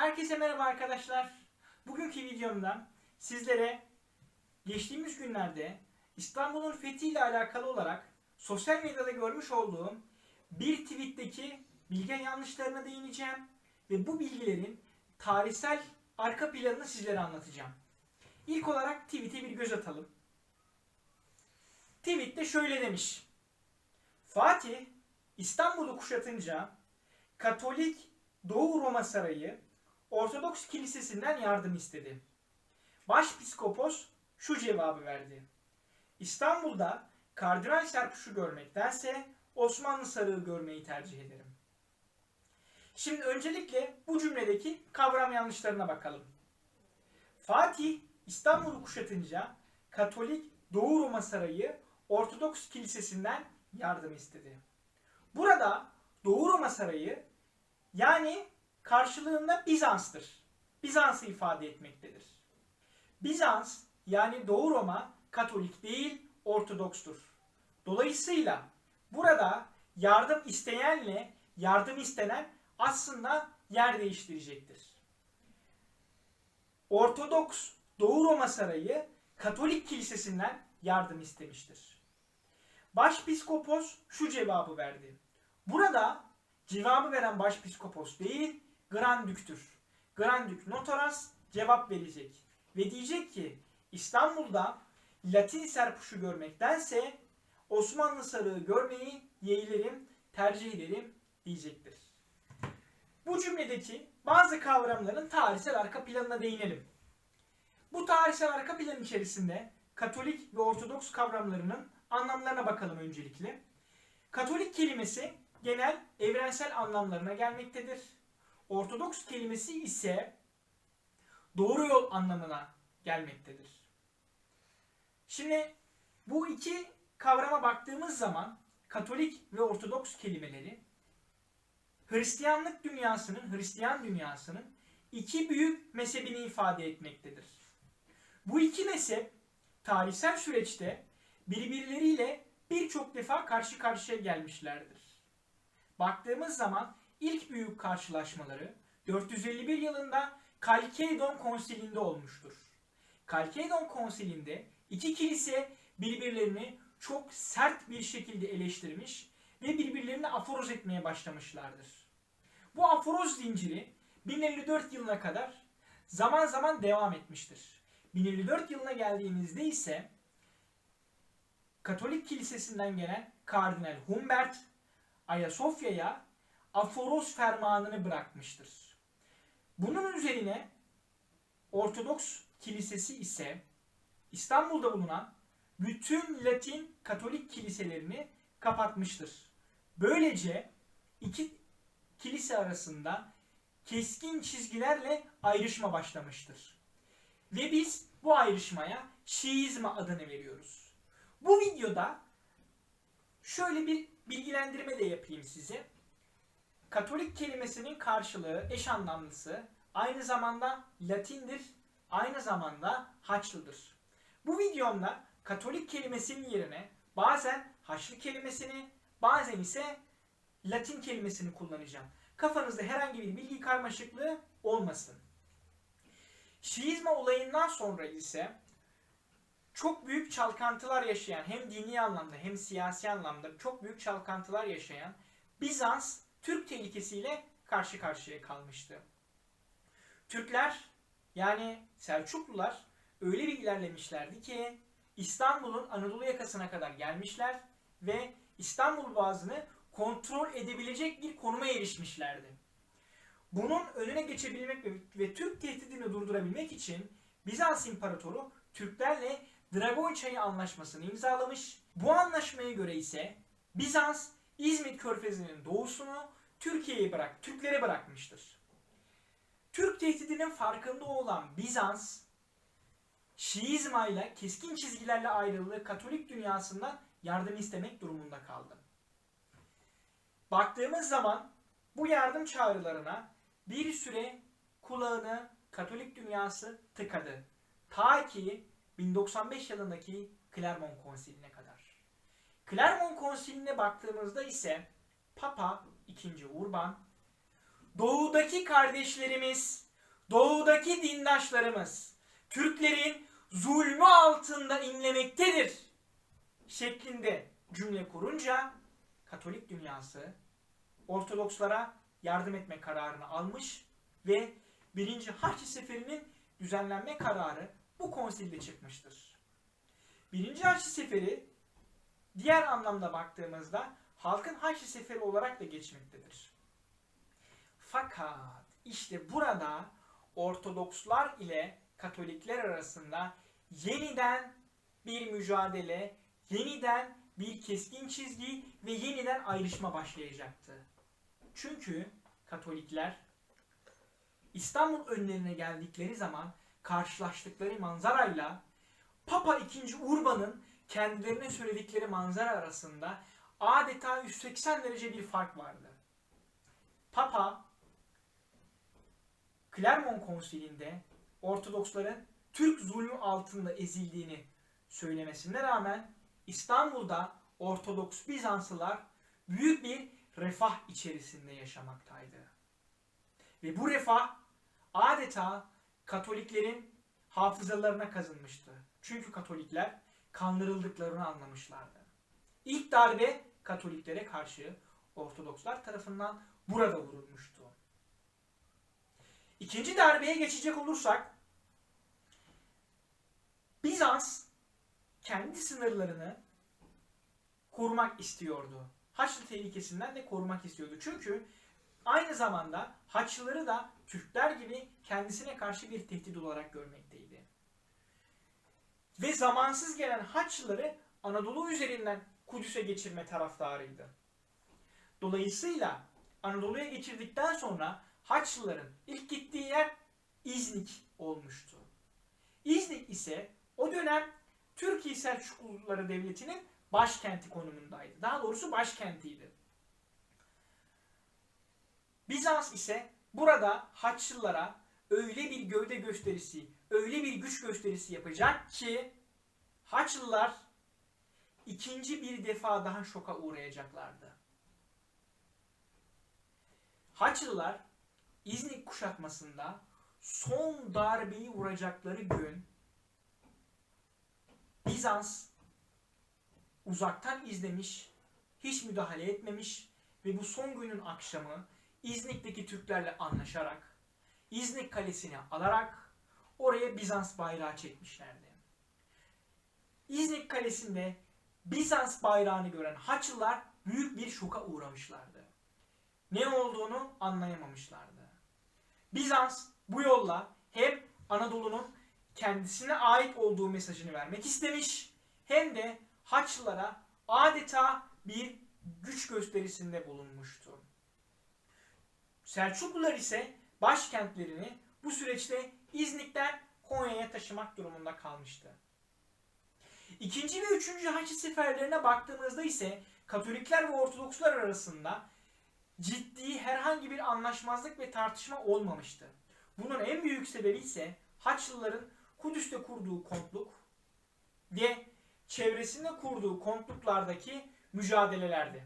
Herkese merhaba arkadaşlar. Bugünkü videomda sizlere geçtiğimiz günlerde İstanbul'un fethiyle alakalı olarak sosyal medyada görmüş olduğum bir tweetteki bilgi yanlışlarına değineceğim ve bu bilgilerin tarihsel arka planını sizlere anlatacağım. İlk olarak tweet'e bir göz atalım. Tweet'te şöyle demiş. Fatih İstanbul'u kuşatınca Katolik Doğu Roma Sarayı Ortodoks Kilisesi'nden yardım istedi. Başpiskopos şu cevabı verdi. İstanbul'da Kardinal Serpuş'u görmektense Osmanlı Sarığı görmeyi tercih ederim. Şimdi öncelikle bu cümledeki kavram yanlışlarına bakalım. Fatih İstanbul'u kuşatınca Katolik Doğu Roma Sarayı Ortodoks Kilisesi'nden yardım istedi. Burada Doğu Roma Sarayı yani karşılığında Bizans'tır. Bizans'ı ifade etmektedir. Bizans yani Doğu Roma Katolik değil Ortodokstur. Dolayısıyla burada yardım isteyenle yardım istenen aslında yer değiştirecektir. Ortodoks Doğu Roma Sarayı Katolik Kilisesi'nden yardım istemiştir. Başpiskopos şu cevabı verdi. Burada cevabı veren başpiskopos değil, Grandük'tür. Grandük Notaras cevap verecek. Ve diyecek ki İstanbul'da Latin serpuşu görmektense Osmanlı sarığı görmeyi yeğlerim, tercih ederim diyecektir. Bu cümledeki bazı kavramların tarihsel arka planına değinelim. Bu tarihsel arka plan içerisinde Katolik ve Ortodoks kavramlarının anlamlarına bakalım öncelikle. Katolik kelimesi genel evrensel anlamlarına gelmektedir. Ortodoks kelimesi ise doğru yol anlamına gelmektedir. Şimdi bu iki kavrama baktığımız zaman Katolik ve Ortodoks kelimeleri Hristiyanlık dünyasının, Hristiyan dünyasının iki büyük mezhebini ifade etmektedir. Bu iki mezhep tarihsel süreçte birbirleriyle birçok defa karşı karşıya gelmişlerdir. Baktığımız zaman ilk büyük karşılaşmaları 451 yılında Kalkedon Konsili'nde olmuştur. Kalkedon Konsili'nde iki kilise birbirlerini çok sert bir şekilde eleştirmiş ve birbirlerini aforoz etmeye başlamışlardır. Bu aforoz zinciri 1054 yılına kadar zaman zaman devam etmiştir. 1054 yılına geldiğimizde ise Katolik Kilisesi'nden gelen Kardinal Humbert Ayasofya'ya aforoz fermanını bırakmıştır. Bunun üzerine Ortodoks Kilisesi ise İstanbul'da bulunan bütün Latin Katolik kiliselerini kapatmıştır. Böylece iki kilise arasında keskin çizgilerle ayrışma başlamıştır. Ve biz bu ayrışmaya Şiizme adını veriyoruz. Bu videoda şöyle bir bilgilendirme de yapayım size. Katolik kelimesinin karşılığı eş anlamlısı aynı zamanda Latindir, aynı zamanda Haçlıdır. Bu videomda Katolik kelimesinin yerine bazen Haçlı kelimesini, bazen ise Latin kelimesini kullanacağım. Kafanızda herhangi bir bilgi karmaşıklığı olmasın. Şiizme olayından sonra ise çok büyük çalkantılar yaşayan hem dini anlamda hem siyasi anlamda çok büyük çalkantılar yaşayan Bizans Türk tehlikesiyle karşı karşıya kalmıştı. Türkler yani Selçuklular öyle bir ilerlemişlerdi ki İstanbul'un Anadolu yakasına kadar gelmişler ve İstanbul Boğazı'nı kontrol edebilecek bir konuma erişmişlerdi. Bunun önüne geçebilmek ve, Türk tehdidini durdurabilmek için Bizans İmparatoru Türklerle Dragonçayı Anlaşması'nı imzalamış. Bu anlaşmaya göre ise Bizans İzmit Körfezi'nin doğusunu Türkiye'ye bırak, Türklere bırakmıştır. Türk tehdidinin farkında olan Bizans, Şiizma ile keskin çizgilerle ayrıldığı Katolik dünyasından yardım istemek durumunda kaldı. Baktığımız zaman bu yardım çağrılarına bir süre kulağını Katolik dünyası tıkadı. Ta ki 1095 yılındaki Clermont Konsili'ne kadar. Clermont Konsili'ne baktığımızda ise Papa II. Urban doğudaki kardeşlerimiz doğudaki dindaşlarımız Türklerin zulmü altında inlemektedir şeklinde cümle kurunca Katolik dünyası Ortodokslara yardım etme kararını almış ve birinci Haçlı Seferi'nin düzenlenme kararı bu konsilde çıkmıştır. Birinci Haçlı Seferi diğer anlamda baktığımızda halkın Haçlı Seferi olarak da geçmektedir. Fakat işte burada Ortodokslar ile Katolikler arasında yeniden bir mücadele, yeniden bir keskin çizgi ve yeniden ayrışma başlayacaktı. Çünkü Katolikler İstanbul önlerine geldikleri zaman karşılaştıkları manzarayla Papa II. Urban'ın kendilerine söyledikleri manzara arasında adeta 180 derece bir fark vardı. Papa Clermont Konsili'nde Ortodoksların Türk zulmü altında ezildiğini söylemesine rağmen İstanbul'da Ortodoks Bizanslılar büyük bir refah içerisinde yaşamaktaydı. Ve bu refah adeta Katoliklerin hafızalarına kazınmıştı. Çünkü Katolikler kandırıldıklarını anlamışlardı. İlk darbe Katoliklere karşı Ortodokslar tarafından burada vurulmuştu. İkinci darbeye geçecek olursak Bizans kendi sınırlarını korumak istiyordu. Haçlı tehlikesinden de korumak istiyordu. Çünkü aynı zamanda Haçlıları da Türkler gibi kendisine karşı bir tehdit olarak görmekteydi. Ve zamansız gelen Haçlıları Anadolu üzerinden Kudüs'e geçirme taraftarıydı. Dolayısıyla Anadolu'ya geçirdikten sonra Haçlıların ilk gittiği yer İznik olmuştu. İznik ise o dönem Türkiye Selçukluları Devleti'nin başkenti konumundaydı. Daha doğrusu başkentiydi. Bizans ise burada Haçlılara öyle bir gövde gösterisi, öyle bir güç gösterisi yapacak ki Haçlılar ikinci bir defa daha şoka uğrayacaklardı. Haçlılar İznik kuşatmasında son darbeyi vuracakları gün Bizans uzaktan izlemiş, hiç müdahale etmemiş ve bu son günün akşamı İznik'teki Türklerle anlaşarak İznik kalesini alarak oraya Bizans bayrağı çekmişlerdi. İznik kalesinde Bizans bayrağını gören Haçlılar büyük bir şoka uğramışlardı. Ne olduğunu anlayamamışlardı. Bizans bu yolla hem Anadolu'nun kendisine ait olduğu mesajını vermek istemiş hem de Haçlılara adeta bir güç gösterisinde bulunmuştu. Selçuklular ise başkentlerini bu süreçte İznik'ten Konya'ya taşımak durumunda kalmıştı. İkinci ve üçüncü Haçlı seferlerine baktığımızda ise Katolikler ve Ortodokslar arasında ciddi herhangi bir anlaşmazlık ve tartışma olmamıştı. Bunun en büyük sebebi ise Haçlıların Kudüs'te kurduğu kontluk ve çevresinde kurduğu kontluklardaki mücadelelerdi.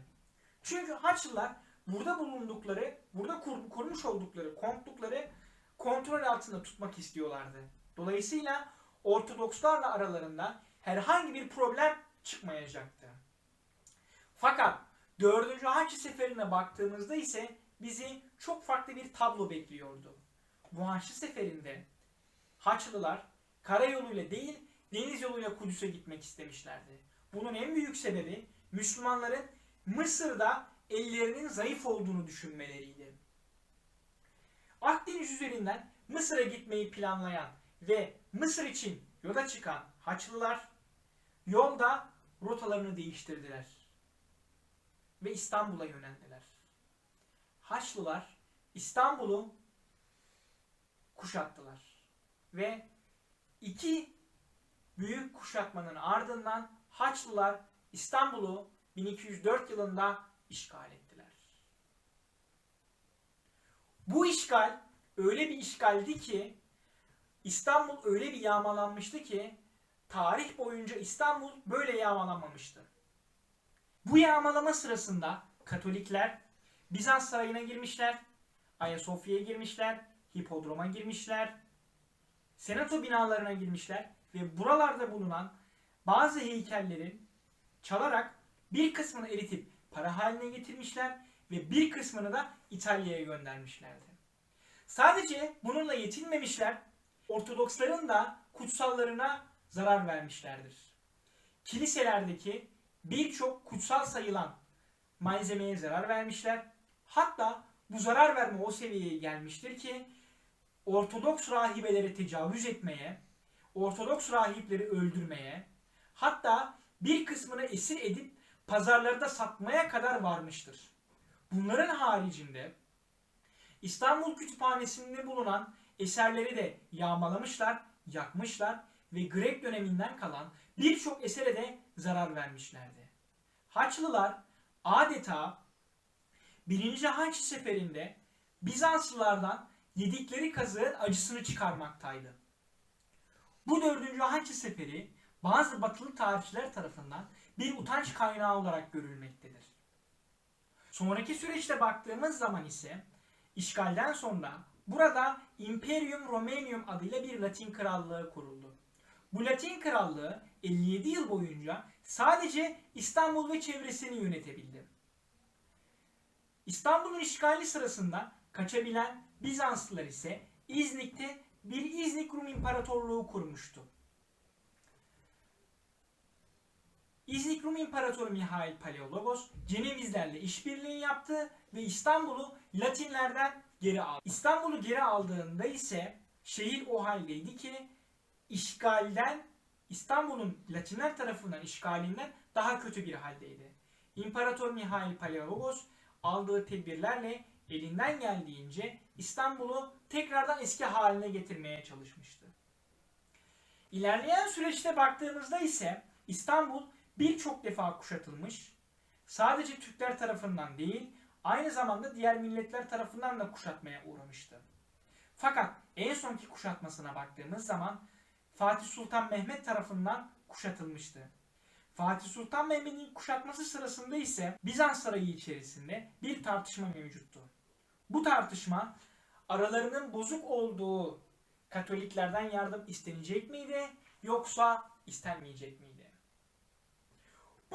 Çünkü Haçlılar burada bulundukları, burada kur, kurmuş oldukları kontlukları kontrol altında tutmak istiyorlardı. Dolayısıyla Ortodokslarla aralarında herhangi bir problem çıkmayacaktı. Fakat 4. Haçlı Seferi'ne baktığımızda ise bizi çok farklı bir tablo bekliyordu. Bu Haçlı Seferi'nde Haçlılar karayoluyla değil deniz yoluyla Kudüs'e gitmek istemişlerdi. Bunun en büyük sebebi Müslümanların Mısır'da ellerinin zayıf olduğunu düşünmeleriydi. Akdeniz üzerinden Mısır'a gitmeyi planlayan ve Mısır için yola çıkan Haçlılar yolda rotalarını değiştirdiler ve İstanbul'a yöneldiler. Haçlılar İstanbul'u kuşattılar ve iki büyük kuşatmanın ardından Haçlılar İstanbul'u 1204 yılında işgal ettiler. Bu işgal öyle bir işgaldi ki İstanbul öyle bir yağmalanmıştı ki tarih boyunca İstanbul böyle yağmalanmamıştı. Bu yağmalama sırasında Katolikler Bizans sarayına girmişler, Ayasofya'ya girmişler, hipodroma girmişler, senato binalarına girmişler ve buralarda bulunan bazı heykellerin çalarak bir kısmını eritip para haline getirmişler ve bir kısmını da İtalya'ya göndermişlerdi. Sadece bununla yetinmemişler, Ortodoksların da kutsallarına zarar vermişlerdir. Kiliselerdeki birçok kutsal sayılan malzemeye zarar vermişler. Hatta bu zarar verme o seviyeye gelmiştir ki Ortodoks rahibelere tecavüz etmeye, Ortodoks rahipleri öldürmeye, hatta bir kısmını esir edip pazarlarda satmaya kadar varmıştır. Bunların haricinde İstanbul Kütüphanesi'nde bulunan eserleri de yağmalamışlar, yakmışlar ve Grek döneminden kalan birçok esere de zarar vermişlerdi. Haçlılar adeta 1. Haç seferinde Bizanslılardan yedikleri kazığın acısını çıkarmaktaydı. Bu 4. Haçlı seferi bazı batılı tarihçiler tarafından bir utanç kaynağı olarak görülmektedir. Sonraki süreçte baktığımız zaman ise işgalden sonra burada Imperium Romanium adıyla bir Latin krallığı kuruldu. Bu Latin krallığı 57 yıl boyunca sadece İstanbul ve çevresini yönetebildi. İstanbul'un işgali sırasında kaçabilen Bizanslılar ise İznik'te bir İznik Rum İmparatorluğu kurmuştu. İznik Rum İmparatoru Mihail Paleologos Cenevizlerle işbirliği yaptı ve İstanbul'u Latinlerden geri aldı. İstanbul'u geri aldığında ise şehir o haldeydi ki işgalden İstanbul'un Latinler tarafından işgalinden daha kötü bir haldeydi. İmparator Mihail Paleologos aldığı tedbirlerle elinden geldiğince İstanbul'u tekrardan eski haline getirmeye çalışmıştı. İlerleyen süreçte baktığımızda ise İstanbul birçok defa kuşatılmış, sadece Türkler tarafından değil, aynı zamanda diğer milletler tarafından da kuşatmaya uğramıştı. Fakat en sonki kuşatmasına baktığımız zaman Fatih Sultan Mehmet tarafından kuşatılmıştı. Fatih Sultan Mehmet'in kuşatması sırasında ise Bizans sarayı içerisinde bir tartışma mevcuttu. Bu tartışma aralarının bozuk olduğu Katoliklerden yardım istenecek miydi yoksa istenmeyecek miydi?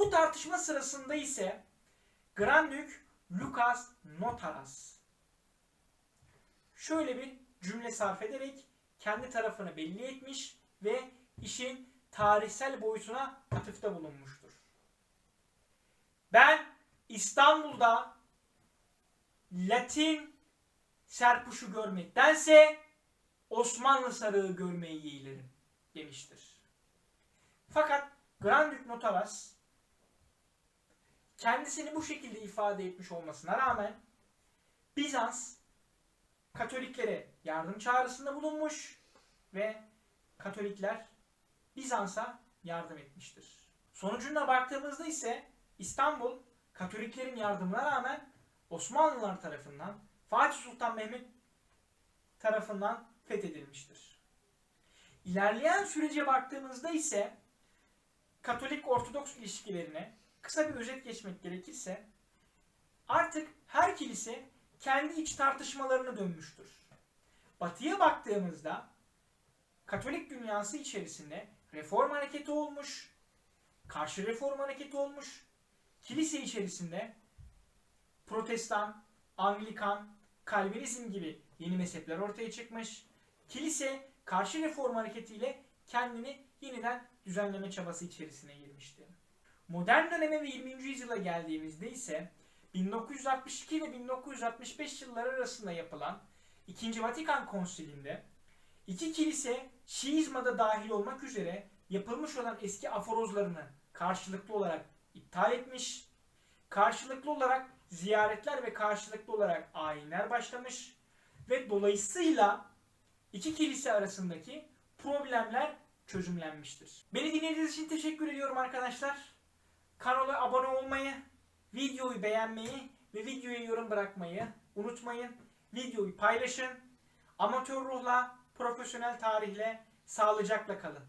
Bu tartışma sırasında ise Grand Dük Lucas Notaras şöyle bir cümle sarf ederek kendi tarafını belli etmiş ve işin tarihsel boyutuna atıfta bulunmuştur. Ben İstanbul'da Latin serpuşu görmektense Osmanlı sarığı görmeyi yeğlerim demiştir. Fakat Grand Duke Notaras kendisini bu şekilde ifade etmiş olmasına rağmen Bizans Katoliklere yardım çağrısında bulunmuş ve Katolikler Bizans'a yardım etmiştir. Sonucunda baktığımızda ise İstanbul Katoliklerin yardımına rağmen Osmanlılar tarafından Fatih Sultan Mehmet tarafından fethedilmiştir. İlerleyen sürece baktığımızda ise Katolik-Ortodoks ilişkilerine kısa bir özet geçmek gerekirse artık her kilise kendi iç tartışmalarına dönmüştür. Batıya baktığımızda Katolik dünyası içerisinde reform hareketi olmuş, karşı reform hareketi olmuş, kilise içerisinde protestan, Anglikan, Kalvinizm gibi yeni mezhepler ortaya çıkmış. Kilise karşı reform hareketiyle kendini yeniden düzenleme çabası içerisine girmişti. Modern döneme ve 20. yüzyıla geldiğimizde ise 1962 ve 1965 yılları arasında yapılan 2. Vatikan Konsili'nde iki kilise Şiizma'da dahil olmak üzere yapılmış olan eski aforozlarını karşılıklı olarak iptal etmiş, karşılıklı olarak ziyaretler ve karşılıklı olarak ayinler başlamış ve dolayısıyla iki kilise arasındaki problemler çözümlenmiştir. Beni dinlediğiniz için teşekkür ediyorum arkadaşlar. Kanala abone olmayı, videoyu beğenmeyi ve videoya yorum bırakmayı unutmayın. Videoyu paylaşın. Amatör ruhla, profesyonel tarihle sağlıcakla kalın.